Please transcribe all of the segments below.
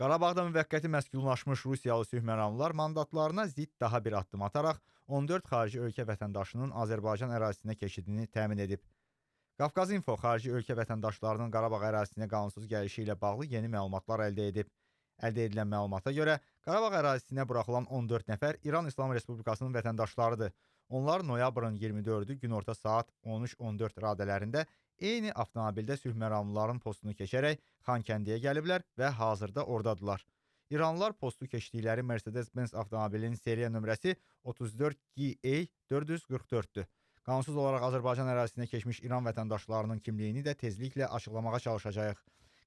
Qarabağda müvəqqəti məskunlaşmış Rusiyalı sülh məramlılar mandatlarına zidd daha bir addım ataraq 14 xarici ölkə vətəndaşının Azərbaycan ərazisinə keçidini təmin edib. Qafqaz İnfo xarici ölkə vətəndaşlarının Qarabağ ərazisinə qanunsuz gəlişi ilə bağlı yeni məlumatlar əldə edib. Əldə edilən məlumata görə Qarabağ ərazisinə buraxılan 14 nəfər İran İslam Respublikasının vətəndaşlarıdır. Onlar noyabrın 24-ü günorta saat 13:14 radələrində eyni avtomobildə sülh məramlıların postunu keçərək Xankəndiyə gəliblər və hazırda ordadılar. İranlılar postu keçdikləri Mercedes-Benz avtomobilinin seriya nömrəsi 34GA 444-dür. Qanunsuz olaraq Azərbaycan ərazisinə keçmiş İran vətəndaşlarının kimliyini də tezliklə açıqlamağa çalışacağıq.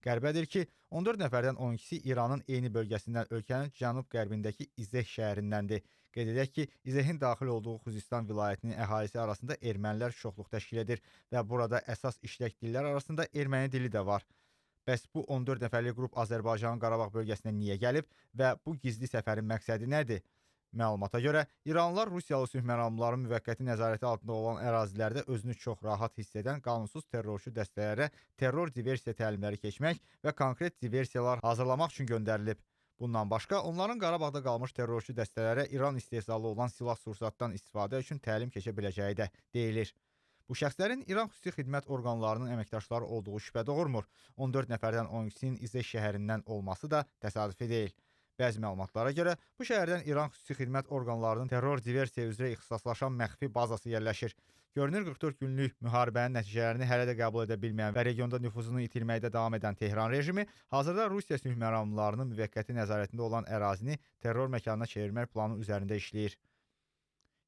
Qəribədir ki, 14 nəfərdən 12-si İranın eyni bölgəsindən ölkənin cənub-qərbindəki İzeh şəhərindəndir. Qeyd edək ki, İzehin daxil olduğu Xuzistan vilayətinin əhalisi arasında ermənilər çoxluq təşkil edir və burada əsas işlək dillər arasında erməni dili də var. Bəs bu 14 nəfərlik qrup Azərbaycanın Qarabağ bölgəsinə niyə gəlib və bu gizli səfərin məqsədi nədir? Məlumata görə İranlılar Rusiyalı sülh məramlıların müvəqqəti nəzarəti altında olan ərazilərdə özünü çox rahat hiss edən qanunsuz terrorçu dəstələrə terror diversiya təlimləri keçmək və konkret diversiyalar hazırlamaq üçün göndərilib. Bundan başqa, onların Qarabağda qalmış terrorçu dəstələrə İran istehsalı olan silah-sursatdan istifadə üçün təlim keçə biləcəyi də deyilir. Bu şəxslərin İran xüsusi xidmət orqanlarının əməkdaşları olduğu şübhə doğurmur. 14 nəfərdən 12-sinin İzeh şəhərindən olması da təsadüfi deyil. Bəzi məlumatlara görə bu şəhərdən İran xüsusi xidmət orqanlarının terror diversiya üzrə ixtisaslaşan məxfi bazası yerləşir. Görünür 44 günlük müharibənin nəticələrini hələ də qəbul edə bilməyən və regionda nüfuzunu itirməkdə davam edən Tehran rejimi hazırda Rusiya sülh məramlılarının müvəqqəti nəzarətində olan ərazini terror məkanına çevirmək planı üzərində işləyir.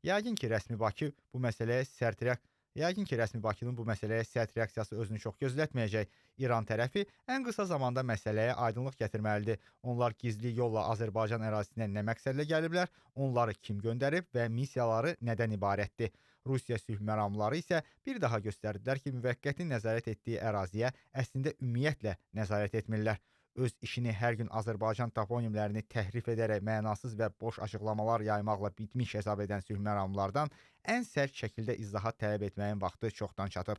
Yəqin ki, rəsmi Bakı bu məsələyə sərt reak Yəqin ki, rəsmi Bakının bu məsələyə sərt reaksiyası özünü çox gözlətməyəcək. İran tərəfi ən qısa zamanda məsələyə aydınlıq gətirməlidir. Onlar gizli yolla Azərbaycan ərazisinə nə məqsədlə gəliblər, onları kim göndərib və missiyaları nədən ibarətdir? Rusiya sülh məramlıları isə bir daha göstərdilər ki, müvəqqəti nəzarət etdiyi əraziyə əslində ümumiyyətlə nəzarət etmirlər öz işini hər gün Azərbaycan toponimlərini təhrif edərək mənasız və boş açıqlamalar yaymaqla bitmiş hesab edən sülh məramlılardan ən sərt şəkildə izahat tələb etməyin vaxtı çoxdan çatıb.